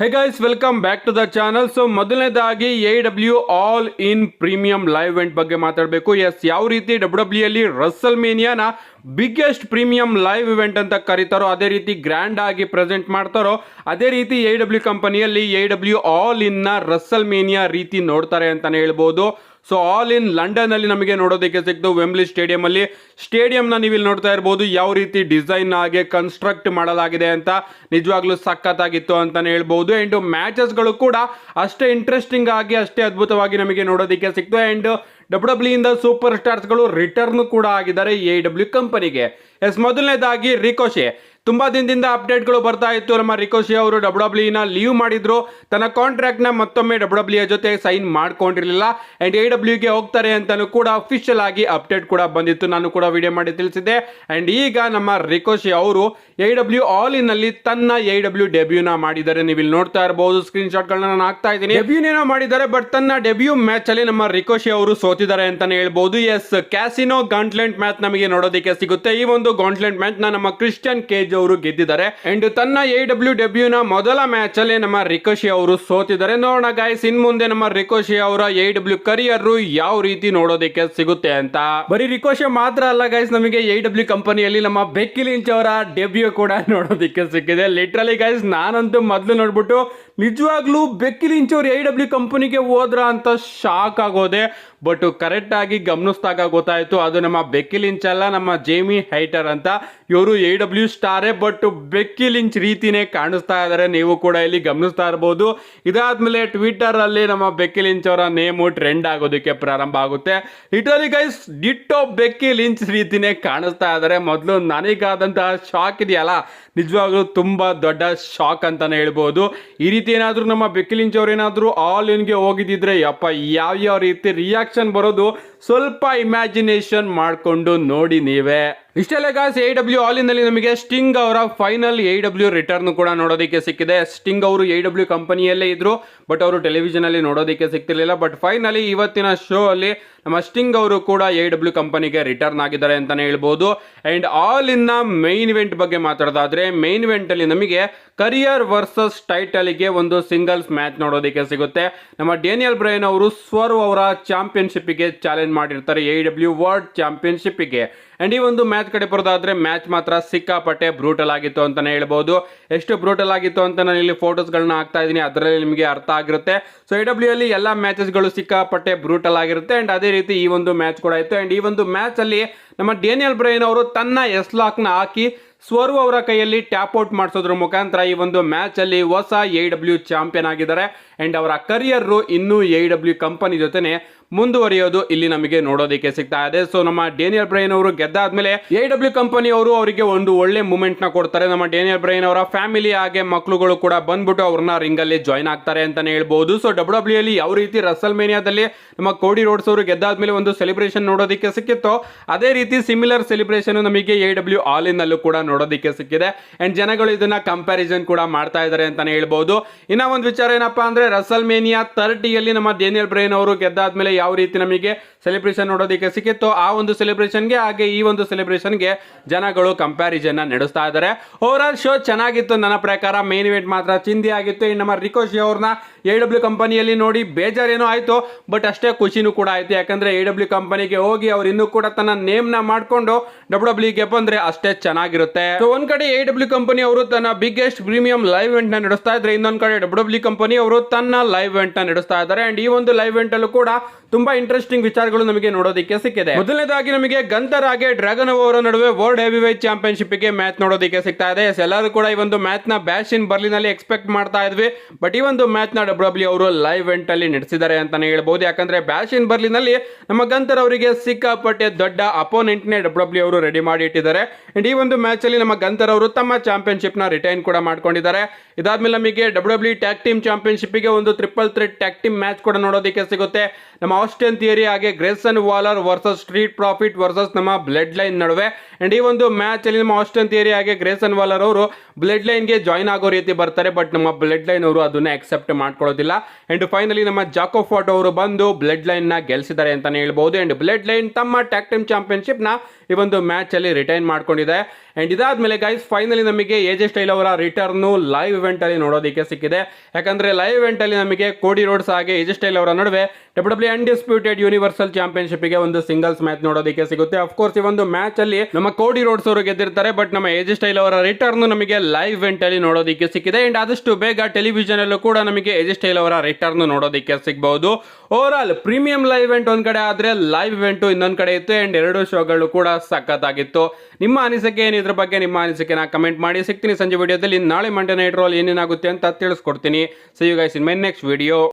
Hey guys welcome back to the channel so ಮೊದಲನೇದಾಗಿ A W all in premium live event ಬಗ್ಗೆ ಮಾತಾಡಬೇಕು. S ಯಾವ ರೀತಿ W W ಅಲ್ಲಿ ರಸಲ್ ಮೇನಿಯಾನ ಬಿಗ್ಗೆಸ್ಟ್ ಪ್ರೀಮಿಯಂ ಲೈವ್ ಇವೆಂಟ್ ಅಂತ ಕರೀತಾರೋ, ಅದೇ ರೀತಿ ಗ್ರ್ಯಾಂಡ್ ಆಗಿ ಪ್ರೆಸೆಂಟ್ ಮಾಡ್ತಾರೋ, ಅದೇ ರೀತಿ ಎ ಡಬ್ಲ್ಯೂ ಕಂಪನಿಯಲ್ಲಿ ಎ ಡಬ್ಲ್ಯೂ ಆಲ್ ಇನ್ನ ರಸಲ್ ಮೇನಿಯಾ ರೀತಿ ನೋಡ್ತಾರೆ ಅಂತಲೇ ಹೇಳ್ಬೋದು. ಸೊ ಆಲ್ ಇನ್ ಲಂಡನ್ ಅಲ್ಲಿ ನಮಗೆ ನೋಡೋದಕ್ಕೆ ಸಿಕ್ತು ವೆಂಬ್ಲಿ ಸ್ಟೇಡಿಯಂ ಅಲ್ಲಿ ಸ್ಟೇಡಿಯಂನ ನೀವು ಇಲ್ಲಿ ನೋಡ್ತಾ ಇರ್ಬೋದು ಯಾವ ರೀತಿ ಡಿಸೈನ್ ಆಗಿ ಕನ್ಸ್ಟ್ರಕ್ಟ್ ಮಾಡಲಾಗಿದೆ ಅಂತ. ನಿಜವಾಗ್ಲೂ ಸಖತ್ತಾಗಿತ್ತು ಅಂತಾನೆ ಹೇಳ್ಬೋದು. ಅಂಡ್ ಮ್ಯಾಚಸ್ಗಳು ಕೂಡ ಅಷ್ಟೇ ಇಂಟ್ರೆಸ್ಟಿಂಗ್ ಆಗಿ, ಅಷ್ಟೇ ಅದ್ಭುತವಾಗಿ ನಮಗೆ ನೋಡೋದಕ್ಕೆ ಸಿಕ್ತು ಅಂಡ್ ಡಬ್ಲ್ಯೂ ಡಬ್ಲ್ಯೂ ಇಂದ ಸೂಪರ್ ಸ್ಟಾರ್ಸ್ಗಳು ರಿಟರ್ನ್ ಕೂಡ ಆಗಿದ್ದಾರೆ ಎ ಡಬ್ಲ್ಯೂ ಕಂಪನಿಗೆ ಎಸ್ ಮೊದಲನೇದಾಗಿ ರಿಕೋಶೆ ತುಂಬಾ ದಿನದಿಂದ ಅಪ್ಡೇಟ್ಗಳು ಬರ್ತಾ ಇತ್ತು. ನಮ್ಮ ರಿಕೋಶಿ ಅವರು ಡಬ್ಲ್ಯೂ ಡಬ್ಲ್ಯೂ ನ ಲೀವ್ ಮಾಡಿದ್ರು. ತನ್ನ ಕಾಂಟ್ರಾಕ್ಟ್ನ ಮತ್ತೊಮ್ಮೆ ಡಬ್ಲ್ಯೂ ಜೊತೆ ಸೈನ್ ಮಾಡ್ಕೊಂಡಿರಲಿಲ್ಲ. ಅಂಡ್ ಎ ಡಬ್ಲ್ಯೂಗೆ ಹೋಗ್ತಾರೆ ಅಂತಲೂ ಕೂಡ ಅಫಿಷಿಯಲ್ ಆಗಿ ಅಪ್ಡೇಟ್ ಕೂಡ ಬಂದಿತ್ತು. ನಾನು ಕೂಡ ವಿಡಿಯೋ ಮಾಡಿ ತಿಳಿಸಿದ್ದೆ. ಅಂಡ್ ಈಗ ನಮ್ಮ ರಿಕೋಶಿ ಅವರು ಎ ಡಬ್ಲ್ಯೂ ಆಲ್ ಇನ್ ಅಲ್ಲಿ ತನ್ನ ಎ ಡಬ್ಲ್ಯೂ ಡೆಬ್ಯೂನ ಮಾಡಿದ್ದಾರೆ. ನೀವು ಇಲ್ಲಿ ನೋಡ್ತಾ ಇರಬಹುದು ಸ್ಕ್ರೀನ್ ಶಾಟ್ಗಳನ್ನ ನಾನು ಹಾಕ್ತಾ ಇದ್ದೀನಿ. ಡೆಬ್ಯೂನೇನೋ ಮಾಡಿದ್ದಾರೆ ಬಟ್ ತನ್ನ ಡೆಬ್ಯೂ ಮ್ಯಾಚ್ ಅಲ್ಲಿ ನಮ್ಮ ರಿಕೋಶಿ ಅವರು ಸೋತಿದ್ದಾರೆ ಅಂತಾನೆ ಹೇಳ್ಬಹುದು ಎಸ್ ಕ್ಯಾಸಿನೋ ಗಾಂಟ್ಲೆಂಟ್ ಮ್ಯಾಚ್ ನಮಗೆ ನೋಡೋದಕ್ಕೆ ಸಿಗುತ್ತೆ. ಈ ಒಂದು ಗಾಂಟ್ಲೆಂಟ್ ಮ್ಯಾಚ್ ನಮ್ಮ ಕ್ರಿಸ್ಟಿಯನ್ ಕೇಜ್ ಅವರು ಗೆದ್ದಿದ್ದಾರೆ. ಅಂಡ್ ತನ್ನ ಎ ಡಬ್ಲ್ಯೂ ಡೆಬ್ಯೂನ ಮೊದಲ ಮ್ಯಾಚ್ ಅಲ್ಲಿ ನಮ್ಮ ರಿಕೋಶಿ ಅವರು ಸೋತಿದ್ದಾರೆ. ನೋಡೋಣ ಗಾಯ್ಸ್ ಇನ್ ಮುಂದೆ ನಮ್ಮ ರಿಕೋಶಿ ಅವರ ಎ ಡಬ್ಲ್ಯೂ ಕರಿಯರ್ ಯಾವ ರೀತಿ ನೋಡೋದಕ್ಕೆ ಸಿಗುತ್ತೆ ಅಂತ. ಬರೀ ರಿಕೋಶಿ ಮಾತ್ರ ಅಲ್ಲ ಗೈಸ್ ನಮಗೆ ಎ ಡಬ್ಲ್ಯೂ ಕಂಪನಿಯಲ್ಲಿ ನಮ್ಮ ಬೆಕ್ಕಿ ಲಿಂಚ್ ಅವರ ಡೆಬ್ಯೂ ಕೂಡ ನೋಡೋದಕ್ಕೆ ಸಿಕ್ಕಿದೆ. ಲಿಟ್ರಲಿ ಗೈಸ್ ನಾನಂತೂ ಮೊದಲು ನೋಡ್ಬಿಟ್ಟು ನಿಜವಾಗ್ಲೂ Becky Lynch E W A W ಕಂಪನಿಗೆ ಹೋದ್ರ ಅಂತ ಶಾಕ್ ಆಗೋದೆ. ಬಟ್ ಕರೆಕ್ಟ್ ಆಗಿ ಗಮನಿಸಿದಾಗ ಗೊತ್ತಾಯ್ತು, ಅದು ನಮ್ಮ ಬೆಕ್ಕಿ ಲಿಂಚ್ ಅಲ್ಲ, ನಮ್ಮ ಜೇಮಿ ಹೈಟರ್ ಅಂತ. ಇವರು ಎ ಡಬ್ಲ್ಯೂ ಸ್ಟಾರೇ ಬಟ್ ಬೆಕ್ಕಿ ಲಿಂಚ್ ರೀತಿನೇ ಕಾಣಿಸ್ತಾ ಇದ್ದಾರೆ ನೀವು ಕೂಡ ಇಲ್ಲಿ ಗಮನಿಸ್ತಾ ಇರ್ಬೋದು. ಇದಾದ್ಮೇಲೆ ಟ್ವಿಟರ್ ಅಲ್ಲಿ ನಮ್ಮ ಬೆಕ್ಕಿ ಲಿಂಚ್ ಅವರ ನೇಮು ಟ್ರೆಂಡ್ ಆಗೋದಕ್ಕೆ ಪ್ರಾರಂಭ ಆಗುತ್ತೆ. Literally guys ditto Becky Lynch ರೀತಿನೇ ಕಾಣಿಸ್ತಾ ಇದ್ದಾರೆ ಮೊದಲು ನನಗಾದಂತಹ ಶಾಕ್ ಇದೆಯಲ್ಲ? ನಿಜವಾಗ್ಲೂ ತುಂಬಾ ದೊಡ್ಡ ಶಾಕ್ ಅಂತಾನೆ ಹೇಳ್ಬೋದು. ಈ ರೀತಿ ಏನಾದರೂ ನಮ್ಮ ಬೆಕ್ಕಿ ಲಿಂಚ್ ಅವ್ರು ಏನಾದರೂ ಆಲ್ ಇನ್ಗೆ ಹೋಗಿದ್ದಿದ್ರೆ, ಯಪ್ಪ ಯಾವ ಯಾವ ರೀತಿ ರಿಯಾಕ್ಷನ್ ಬರೋದು ಸ್ವಲ್ಪ ಇಮ್ಯಾಜಿನೇಷನ್ ಮಾಡಿಕೊಂಡು ನೋಡಿ ನೀವೇ. ಇಷ್ಟೆಲ್ಲ ಗಾಸ್ ಎ ಡಬ್ಲ್ಯೂ ಆಲ್ ಇನ್ನಲ್ಲಿ ನಮಗೆ ಸ್ಟಿಂಗ್ ಅವರ ಫೈನಲ್ ಎ ಡಬ್ಲ್ಯೂ ರಿಟರ್ನ್ ಕೂಡ ನೋಡೋದಕ್ಕೆ ಸಿಕ್ಕಿದೆ. ಸ್ಟಿಂಗ್ ಅವರು ಎ ಡಬ್ಲ್ಯೂ ಕಂಪನಿಯಲ್ಲೇ ಇದ್ರು ಬಟ್ ಅವರು ಟೆಲಿವಿಷನ್ ಅಲ್ಲಿ ನೋಡೋದಕ್ಕೆ ಸಿಗ್ತಿರ್ಲಿಲ್ಲ. ಬಟ್ ಫೈನಲಿ ಇವತ್ತಿನ ಶೋ ಅಲ್ಲಿ ನಮ್ಮ ಸ್ಟಿಂಗ್ ಅವರು ಕೂಡ ಎ ಡಬ್ಲ್ಯೂ ಕಂಪನಿಗೆ ರಿಟರ್ನ್ ಆಗಿದ್ದಾರೆ ಅಂತಾನೆ ಹೇಳ್ಬೋದು. ಆ್ಯಂಡ್ ಆಲ್ ಇನ್ನ ಮೈನ್ ಇವೆಂಟ್ ಬಗ್ಗೆ ಮಾತಾಡೋದಾದರೆ ಮೈನ್ ಇವೆಂಟಲ್ಲಿ ನಮಗೆ ಕರಿಯರ್ ವರ್ಸಸ್ ಟೈಟಲ್ಗೆ ಒಂದು ಸಿಂಗಲ್ಸ್ ಮ್ಯಾಚ್ ನೋಡೋದಕ್ಕೆ ಸಿಗುತ್ತೆ. ನಮ್ಮ ಡೇನಿಯಲ್ ಬ್ರೈನ್ ಅವರು ಸ್ವರ್ವ್ ಅವರ ಚಾಂಪಿಯನ್ಶಿಪ್ಗೆ ಚಾಲೆಂಜ್ ಮಾಡಿರ್ತಾರೆ ಎ ಡಬ್ಲ್ಯೂ ವರ್ಲ್ಡ್ ಚಾಂಪಿಯನ್ಶಿಪ್ಗೆ ಆ್ಯಂಡ್ ಈ ಒಂದು ಮ್ಯಾಚ್ ಕಡೆ ಬರೋದಾದರೆ ಮ್ಯಾಚ್ ಮಾತ್ರ ಸಿಕ್ಕಾಪಟ್ಟೆ ಬ್ರೂಟಲ್ ಆಗಿತ್ತು ಅಂತಲೇ ಹೇಳ್ಬೋದು. ಎಷ್ಟು ಬ್ರೂಟಲ್ ಆಗಿತ್ತು ಅಂತ ನಾನು ಇಲ್ಲಿ ಫೋಟೋಸ್ಗಳನ್ನ ಹಾಕ್ತಾ ಇದ್ದೀನಿ, ಅದರಲ್ಲಿ ನಿಮಗೆ ಅರ್ಥ ಆಗಿರುತ್ತೆ. ಸೊ ಎ ಡಬ್ಲ್ಯೂ ಅಲ್ಲಿ ಎಲ್ಲ ಮ್ಯಾಚಸ್ಗಳು ಸಿಕ್ಕಾಪಟ್ಟೆ ಬ್ರೂಟಲ್ ಆಗಿರುತ್ತೆ. ಆ್ಯಂಡ್ ಅದೇ ರೀತಿ ಈ ಒಂದು ಮ್ಯಾಚ್ ಕೂಡ ಇತ್ತು. ಅಂಡ್ ಈ ಒಂದು ಮ್ಯಾಚ್ ಅಲ್ಲಿ ನಮ್ಮ ಡೇನಿಯಲ್ ಬ್ರೈನ್ ಅವರು ತನ್ನ ಎಸ್ ಲಾಕ್ನ ಹಾಕಿ ಸ್ವರ್ವ್ ಅವರ ಕೈಯಲ್ಲಿ ಟ್ಯಾಪ್ ಔಟ್ ಮಾಡಿಸೋದ್ರ ಮುಖಾಂತರ ಈ ಒಂದು ಮ್ಯಾಚ್ ಅಲ್ಲಿ ಹೊಸ ಎ ಡಬ್ಲ್ಯೂ ಚಾಂಪಿಯನ್ ಆಗಿದ್ದಾರೆ. ಅಂಡ್ ಅವರ ಕರಿಯರ್ ಇನ್ನೂ ಎ ಡಬ್ಲ್ಯೂ ಕಂಪನಿ ಜೊತೆನೆ ಮುಂದುವರಿಯೋದು ಇಲ್ಲಿ ನಮಗೆ ನೋಡೋದಕ್ಕೆ ಸಿಗ್ತಾ ಇದೆ. ಸೊ ನಮ್ಮ ಡೇನಿಯಲ್ ಬ್ರೈನ್ ಅವರು ಗೆದ್ದಾದ್ಮೇಲೆ ಎ ಡಬ್ಲ್ಯೂ ಕಂಪನಿ ಅವರು ಅವರಿಗೆ ಒಂದು ಒಳ್ಳೆ ಮೂಮೆಂಟ್ನ ಕೊಡ್ತಾರೆ. ನಮ್ಮ ಡೇನಿಯಲ್ ಬ್ರೈನ್ ಅವರ ಫ್ಯಾಮಿಲಿ ಹಾಗೆ ಮಕ್ಕಳುಗಳು ಕೂಡ ಬಂದ್ಬಿಟ್ಟು ಅವ್ರನ್ನ ರಿಂಗ್ ಅಲ್ಲಿ ಜಾಯ್ನ್ ಆಗ್ತಾರೆ ಅಂತಾನೆ ಹೇಳ್ಬಹುದು ಸೊ ಡಬ್ಲ್ಯೂ ಡಬ್ಲ್ಯೂ ಅಲ್ಲಿ ಯಾವ ರೀತಿ ರಸಲ್ ಮೇನಿಯಾದಲ್ಲಿ ನಮ್ಮ ಕೋಡಿ ರೋಡ್ಸ್ ಅವರು ಗೆದ್ದಾದ್ಮೇಲೆ ಒಂದು ಸೆಲೆಬ್ರೇಷನ್ ನೋಡೋದಕ್ಕೆ ಸಿಕ್ಕಿತ್ತು, ಅದೇ ರೀತಿ ಸಿಮಿಲರ್ ಸೆಲೆಬ್ರೇಷನ್ ನಮಗೆ ಎ ಡಬ್ಲ್ಯೂ ಆಲ್ ಇನ್ ಅಲ್ಲೂ ಕೂಡ ನೋಡೋದಕ್ಕೆ ಸಿಕ್ಕಿದೆ. ಅಂಡ್ ಜನಗಳು ಇದನ್ನ ಕಂಪ್ಯಾರಿಸನ್ ಕೂಡ ಮಾಡ್ತಾ ಇದ್ದಾರೆ ಅಂತಾನೆ ಹೇಳ್ಬಹುದು ಇನ್ನ ಒಂದು ವಿಚಾರ ಏನಪ್ಪಾ ಅಂದ್ರೆ ರಸಲ್ ಮೇನಿಯಾ ತರ್ಟಿಯಲ್ಲಿ ನಮ್ಮ ಡೇನಿಯಲ್ ಬ್ರೈನ್ ಅವರು ಗೆದ್ದಾದ್ಮೇಲೆ ಯಾವ ರೀತಿ ನಮಗೆ ಸೆಲೆಬ್ರೇಷನ್ ನೋಡೋದಕ್ಕೆ ಸಿಕ್ಕಿತ್ತು ಆ ಒಂದು ಸೆಲೆಬ್ರೇಷನ್ಗೆ ಹಾಗೆ ಈ ಒಂದು ಸೆಲೆಬ್ರೇಷನ್ಗೆ ಜನಗಳು ಕಂಪ್ಯಾರಿಸನ್ನ ನಡೆಸ್ತಾ ಇದ್ದಾರೆ. ಓವರ್ ಆಲ್ ಶೋ ಚೆನ್ನಾಗಿತ್ತು ನನ್ನ ಪ್ರಕಾರ. ಮೇನ್ ಇವೆಂಟ್ ಮಾತ್ರ ಚಿಂದಿ ಆಗಿತ್ತು. ಇನ್ನು ನಮ್ಮ ರಿಕೋಶಿ ಅವ್ರನ್ನ ಎ ಡಬ್ಲ್ಯೂ ಕಂಪನಿಯಲ್ಲಿ ನೋಡಿ ಬೇಜಾರೇನೋ ಆಯಿತು ಬಟ್ ಅಷ್ಟೇ ಖುಷಿನೂ ಕೂಡ ಆಯಿತು. ಯಾಕಂದರೆ ಎ ಡಬ್ಲ್ಯೂ ಕಂಪನಿಗೆ ಹೋಗಿ ಅವ್ರು ಇನ್ನೂ ಕೂಡ ತನ್ನ ನೇಮ್ನ ಮಾಡಿಕೊಂಡು ಡಬ್ಲ್ಯೂ ಡಬ್ಲ್ಯೂಗೆ ಬಂದ್ರೆ ಅಷ್ಟೇ ಚೆನ್ನಾಗಿರುತ್ತೆ. ಸೊ ಒಂದು ಕಡೆ ಎ ಡಬ್ಲ್ಯೂ ಕಂಪನಿ ಅವರು ತನ್ನ ಬಿಗ್ಗೆಸ್ಟ್ ಪ್ರೀಮಿಯಂ ಲೈವ್ ಇವೆಂಟ್ನ ನಡೆಸ್ತಾ ಇದ್ದಾರೆ ಇನ್ನೊಂದು ಕಡೆ ಡಬ್ಲ್ಯೂ ಡಬ್ಲ್ಯೂ ಕಂಪನಿ ಅವರು ತನ್ನ ಲೈವ್ ಇವೆಂಟ್ನ ನಡೆಸ್ತಾ ಇದ್ದಾರೆ. ಆ್ಯಂಡ್ ಈ ಒಂದು ಲೈವ್ ಇವೆಂಟಲ್ಲೂ ಕೂಡ ತುಂಬಾ ಇಂಟ್ರೆಸ್ಟಿಂಗ್ ವಿಚಾರಗಳು ನಮಗೆ ನೋಡೋದಕ್ಕೆ ಸಿಕ್ಕಿದೆ. ಮೊದಲನೇದಾಗಿ ನಮಗೆ ಗಂತರ್ ಹಾಗೆ ಡ್ರ್ಯಾಗನ್ ಅವರ ನಡುವೆ ವರ್ಲ್ಡ್ ಹೆವಿ ವೈಟ್ ಚಾಂಪಿಯನ್ಶಿಪ್ಗೆ ಮ್ಯಾಚ್ ನೋಡೋದಕ್ಕೆ ಸಿಗ್ತಾ ಇದೆ. ಎಲ್ಲರೂ ಕೂಡ ಈ ಒಂದು ಮ್ಯಾಚ್ನ ಬ್ಯಾಶ್ ಇನ್ ಬರ್ಲಿನಲ್ಲಿ ಎಕ್ಸ್ಪೆಕ್ಟ್ ಮಾಡ್ತಾ ಇದ್ವಿ. ಬಟ್ ಈ ಒಂದು ಮ್ಯಾಚ್ನ ಡಬ್ಲ್ಯೂ ಡಬ್ಲ್ಯೂ ಅವರು ಲೈವ್ ಇವೆಂಟ್ ಅಲ್ಲಿ ನಡೆಸಿದ್ದಾರೆ ಅಂತಾನೆ ಹೇಳ್ಬಹುದು ಯಾಕಂದ್ರೆ ಬ್ಯಾಶ್ ಇನ್ ಬರ್ಲಿನಲ್ಲಿ ನಮ್ಮ ಗಂತರ್ ಅವರಿಗೆ ಸಿಕ್ಕಾಪಟ್ಟೆ ದೊಡ್ಡ ಅಪೋನೆಂಟ್ ನೇ ಡಬ್ಲ್ಯೂ ಡಬ್ಲ್ಯೂ ಅವರು ರೆಡಿ ಮಾಡಿ ಇಟ್ಟಿದ್ದಾರೆ. ಅಂಡ್ ಈ ಒಂದು ಮ್ಯಾಚ್ ಅಲ್ಲಿ ನಮ್ಮ ಗಂತರ್ ಅವರು ತಮ್ಮ ಚಾಂಪಿಯನ್ಶಿಪ್ನ ರಿಟೈನ್ ಕೂಡ ಮಾಡ್ಕೊಂಡಿದ್ದಾರೆ. ಇದಾದ್ಮೇಲೆ ನಮಗೆ ಡಬ್ಲ್ಯೂ ಡಬ್ಲ್ಯೂ ಟ್ಯಾಕ್ ಟೀಮ್ ಚಾಂಪಿಯನ್ಶಿಪ್ಗೆ ಒಂದು triple threat tag team match ಕೂಡ ನೋಡೋದಕ್ಕೆ ಸಿಗುತ್ತೆ. ನಮ್ಮ ಆಸ್ಟಿಯನ್ ಥಿಯರಿ ಹಾಗೆ Grayson Waller versus Street Profit versus ನಮ್ಮ ಬ್ಲಡ್ ಲೈನ್ ನಡುವೆ. ಅಂಡ್ ಈ ಒಂದು ಮ್ಯಾಚ್ ಅಲ್ಲಿ ನಮ್ಮ ಆಸ್ಟಿಯನ್ ಥಿಯರಿ ಹಾಗೆ ಗ್ರೇಸನ್ ವಾಲರ್ ಅವರು ಬ್ಲಡ್ ಲೈನ್ಗೆ ಜಾಯ್ನ್ ಆಗೋ ರೀತಿ ಬರ್ತಾರೆ ಬಟ್ ನಮ್ಮ ಬ್ಲಡ್ ಲೈನ್ ಅವರು ಅದನ್ನ ಅಕ್ಸೆಪ್ಟ್ ಮಾಡ್ಕೊಳ್ಳೋದಿಲ್ಲ. ಅಂಡ್ ಫೈನಲಿ ನಮ್ಮ ಜಾಕೋ ಫಾಟ್ ಅವರು ಬಂದು ಬ್ಲಡ್ ಲೈನ್ನ ಗೆಲ್ಸಿದ್ದಾರೆ ಅಂತಾನೆ ಹೇಳ್ಬಹುದು ಅಂಡ್ ಬ್ಲಡ್ ಲೈನ್ ತಮ್ಮ ಟ್ಯಾಕ್ ಟೀಮ್ ಚಾಂಪಿಯನ್ಶಿಪ್ನ ಈ ಒಂದು ಮ್ಯಾಚ್ ಅಲ್ಲಿ ರಿಟೈನ್ ಮಾಡ್ಕೊಂಡಿದೆ. ಅಂಡ್ ಇದಾದ್ಮೇಲೆ ಗೈಸ್ ಫೈನಲಿ ನಮಗೆ ಎಜೆ ಸ್ಟೈಲ್ ಅವರ ರಿಟರ್ನ್ ಲೈವ್ ಇವೆಂಟ್ ಅಲ್ಲಿ ನೋಡೋದಕ್ಕೆ ಸಿಕ್ಕಿದೆ. ಯಾಕಂದ್ರೆ ಲೈವ್ ಇವೆಂಟ್ ಅಲ್ಲಿ ನಮಗೆ ಕೋಡಿ ರೋಡ್ಸ್ ಹಾಗೆ ಎಜೆ ಸ್ಟೈಲ್ ಅವರ ನಡುವೆ ಡಬ್ಲ್ಯೂ ಅನ್ಡಿಸ್ಪ್ಯೂಟೆಡ್ ಯೂನಿವರ್ಸಲ್ ಚಾಂಪಿಯನ್ಶಿಪ್ಗೆ ಒಂದು ಸಿಂಗಲ್ಸ್ ಮ್ಯಾಚ್ ನೋಡೋದಕ್ಕೆ ಸಿಗುತ್ತೆ. ಅಫ್ಕೋರ್ಸ್ ಈ ಒಂದು ಮ್ಯಾಚ್ ಅಲ್ಲಿ ನಮ್ಮ ಕೋಡಿ ರೋಡ್ಸ್ ಅವರು ಗೆದ್ದಿರ್ತಾರೆ ಬಟ್ ನಮ್ಮ ಎಜೆ ಸ್ಟೈಲ್ ಅವರ ರಿಟರ್ನ್ ನಮಗೆ ಲೈವ್ ಇವೆಂಟ್ ಅಲ್ಲಿ ನೋಡೋದಕ್ಕೆ ಸಿಕ್ಕಿದೆ. ಅಂಡ್ ಆದಷ್ಟು ಬೇಗ ಟೆಲಿವಿಷನ್ ಅಲ್ಲೂ ಕೂಡ ನಮಗೆ ಎಜೆ ಸ್ಟೈಲ್ ಅವರ ರಿಟರ್ನ್ ನೋಡೋದಕ್ಕೆ ಸಿಗಬಹುದು. Overall premium live event ಒಂದ್ ಕಡೆ ಆದ್ರೆ ಲೈವ್ ಇವೆಂಟ್ ಇನ್ನೊಂದ್ ಕಡೆ ಇತ್ತು ಅಂಡ್ ಎರಡು ಶೋಗಳು ಕೂಡ ಸಖತ್ತಾಗಿತ್ತು. ನಿಮ್ಮ ಅನಿಸಿಕೆ ಏನು ಇದ್ರ ಬಗ್ಗೆ ನಿಮ್ಮ ಅನಿಸಿಕೆನ ಕಮೆಂಟ್ ಮಾಡಿ. ಸಿಗ್ತೀನಿ ಸಂಜೆ ವಿಡಿಯೋದಲ್ಲಿ. ನಾಳೆ ಮಂಡೇ ನೈಟ್ ರೋಲ್ ಏನೇನಾಗುತ್ತೆ ಅಂತ ತಿಳಿಸ್ಕೊಡ್ತೀನಿ. So you guys in my next video